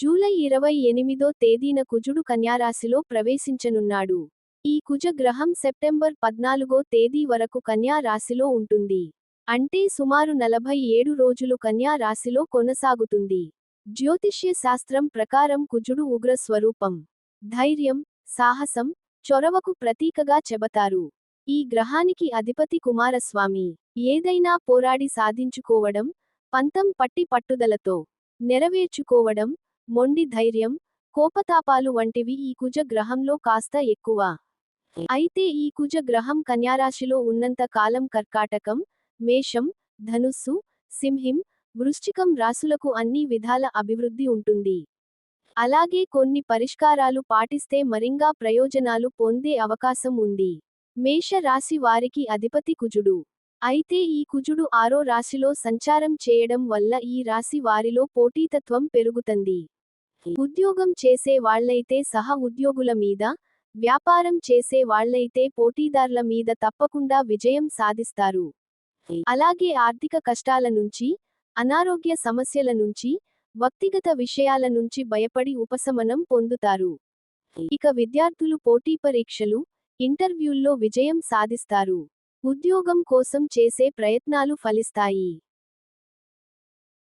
July ఇరవై ఎనిమిదో తేదీన కుజుడు కన్యారాశిలో ప్రవేశించనున్నాడు. ఈ కుజ గ్రహం సెప్టెంబర్ పద్నాలుగో తేదీ వరకు కన్యా రాశిలో ఉంటుంది. అంటే సుమారు నలభై ఏడు రోజులు కన్యా రాశిలో కొనసాగుతుంది. జ్యోతిష్య శాస్త్రం ప్రకారం కుజుడు ఉగ్ర స్వరూపం ధైర్యం సాహసం చొరవకు ప్రతీకగా చెబతారు. ఈ గ్రహానికి అధిపతి కుమారస్వామి. ఏదైనా పోరాడి సాధించుకోవడం పంతం పట్టి పట్టుదలతో నెరవేర్చుకోవడం మొండి ధైర్యం కోపతాపాలు వంటివి ఈ కుజ గ్రహంలో కాస్త ఎక్కువ. అయితే ఈ కుజ గ్రహం కన్యారాశిలో ఉన్నంత కాలం కర్కాటకం మేషం ధనుస్సు సింహిం వృశ్చికం రాశులకు అన్ని విధాల అభివృద్ధి ఉంటుంది. అలాగే కొన్ని పరిష్కారాలు పాటిస్తే మరింగా ప్రయోజనాలు పొందే అవకాశం ఉంది. మేష రాశి వారికి అధిపతి కుజుడు. అయితే ఈ కుజుడు ఆరో రాశిలో సంచారం చేయడం వల్ల ఈ రాశి వారిలో పోటీతత్వం పెరుగుతుంది. ఉద్యోగం చేసే వాళ్ళైతే సహ ఉద్యోగుల మీద వ్యాపారం చేసే వాళ్ళైతే పోటీదార్ల మీద తప్పకుండా విజయం సాధిస్తారు. అలాగే ఆర్థిక కష్టాల నుంచి అనారోగ్య సమస్యల నుంచి వ్యక్తిగత విషయాల నుంచి భయపడి ఉపశమనం పొందుతారు. ఇక విద్యార్థులు పోటీ పరీక్షలు ఇంటర్వ్యూల్లో విజయం సాధిస్తారు. ఉద్యోగం కోసం చేసే ప్రయత్నాలు ఫలిస్తాయి.